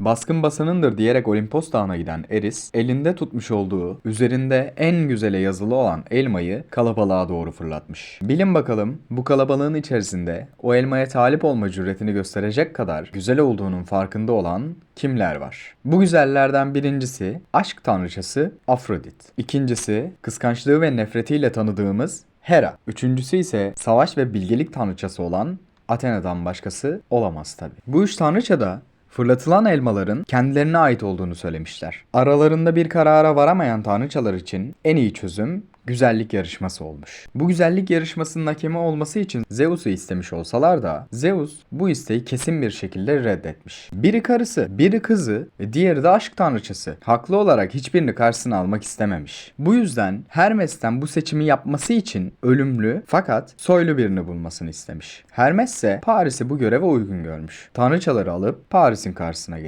Baskın basanındır diyerek Olimpos Dağı'na giden Eris, elinde tutmuş olduğu, üzerinde en güzele yazılı olan elmayı kalabalığa doğru fırlatmış. Bilin bakalım bu kalabalığın içerisinde o elmaya talip olma cüretini gösterecek kadar güzel olduğunun farkında olan kimler var? Bu güzellerden birincisi aşk tanrıçası Afrodit. İkincisi kıskançlığı ve nefretiyle tanıdığımız Hera. Üçüncüsü ise savaş ve bilgelik tanrıçası olan Athena'dan başkası olamaz tabi. Bu üç tanrıça da fırlatılan elmaların kendilerine ait olduğunu söylemişler. Aralarında bir karara varamayan tanrıçalar için en iyi çözüm güzellik yarışması olmuş. Bu güzellik yarışmasının hakemi olması için Zeus'u istemiş olsalar da Zeus bu isteği kesin bir şekilde reddetmiş. Biri karısı, biri kızı diğeri de aşk tanrıçası. Haklı olarak hiçbirini karşısına almak istememiş. Bu yüzden Hermes'ten bu seçimi yapması için ölümlü fakat soylu birini bulmasını istemiş. Hermes ise Paris'i bu göreve uygun görmüş. Tanrıçaları alıp Paris'in karşısına geçmiş.